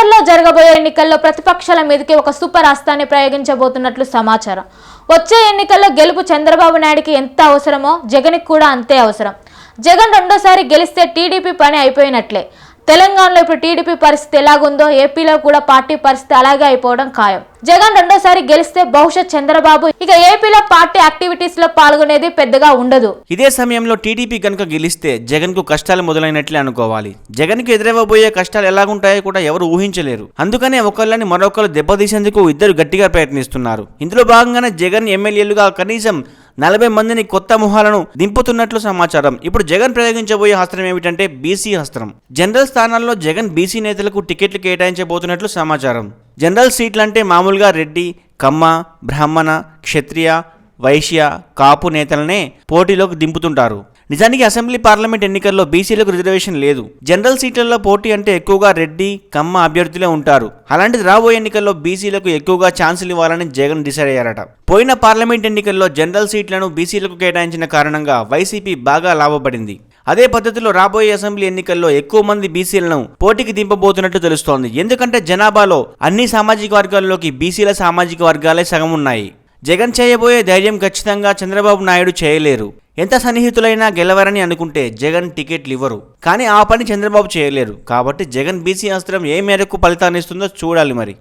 నవంబర్లో జరగబోయే ఎన్నికల్లో ప్రతిపక్షాల మీదకి ఒక సూపర్ అస్త్రాన్ని ప్రయోగించబోతున్నట్లు సమాచారం. వచ్చే ఎన్నికల్లో గెలుపు చంద్రబాబు నాయుడికి ఎంత అవసరమో జగన్కి కూడా అంతే అవసరం. జగన్ రెండోసారి గెలిస్తే టీడీపీ పని అయిపోయినట్లే. తెలంగాణలో ఇప్పుడు టీడీపీ పరిస్థితి ఎలాగుందో ఏపీలో కూడా పార్టీ పరిస్థితి అలాగే అయిపోవడం ఖాయం. జగన్ రెండోసారి గెలిస్తే బహుశా చంద్రబాబు ఇక ఏపీలో పార్టీ యాక్టివిటీస్లో పాల్గొనేది పెద్దగా ఉండదు. ఇదే సమయంలో టీడీపీ కనుక గెలిస్తే జగన్కు కష్టాలు మొదలైనట్లే అనుకోవాలి. జగన్కు ఎదురవ్వబోయే కష్టాలు ఎలాగుంటాయో కూడా ఎవరు ఊహించలేరు. అందుకనే ఒకళ్ళని మరొకరు దెబ్బతీసేందుకు ఇద్దరు గట్టిగా ప్రయత్నిస్తున్నారు. ఇందులో భాగంగానే జగన్ ఎమ్మెల్యేలుగా కనీసం నలభై మందిని కొత్త మొహాలను దింపుతున్నట్లు సమాచారం. ఇప్పుడు జగన్ ప్రయోగించబోయే హస్త్రం ఏమిటంటే బీసీ హస్త్రం. జనరల్ స్థానాల్లో జగన్ బీసీ నేతలకు టికెట్లు కేటాయించబోతున్నట్లు సమాచారం. జనరల్ సీట్లు అంటే మామూలుగా రెడ్డి కమ్మ బ్రాహ్మణ క్షత్రియ వైశ్య కాపు నేతలనే పోటీలోకి దింపుతుంటారు. నిజానికి అసెంబ్లీ పార్లమెంట్ ఎన్నికల్లో బీసీలకు రిజర్వేషన్ లేదు. జనరల్ సీట్లలో పోటీ అంటే ఎక్కువగా రెడ్డి కమ్మ అభ్యర్థులే ఉంటారు. అలాంటిది రాబోయే ఎన్నికల్లో బీసీలకు ఎక్కువగా ఛాన్సులు ఇవ్వాలని జగన్ డిసైడ్ అయ్యారట. పోయిన పార్లమెంట్ ఎన్నికల్లో జనరల్ సీట్లను బీసీలకు కేటాయించిన కారణంగా వైసీపీ బాగా లాభపడింది. అదే పద్ధతిలో రాబోయే అసెంబ్లీ ఎన్నికల్లో ఎక్కువ మంది బీసీలను పోటీకి దింపబోతున్నట్టు తెలుస్తోంది. ఎందుకంటే జనాభాలో అన్ని సామాజిక వర్గాల్లోకి బీసీల సామాజిక వర్గాలే సగం ఉన్నాయి. జగన్ చేయబోయే ధైర్యం ఖచ్చితంగా చంద్రబాబు నాయుడు చేయలేరు. ఎంత సన్నిహితులైనా గెలవరని అనుకుంటే జగన్ టికెట్లు ఇవ్వరు. కానీ ఆ పని చంద్రబాబు చేయలేరు. కాబట్టి జగన్ బీసీ అస్త్రం ఏ మేరకు ఫలితాన్ని ఇస్తుందో చూడాలి మరి.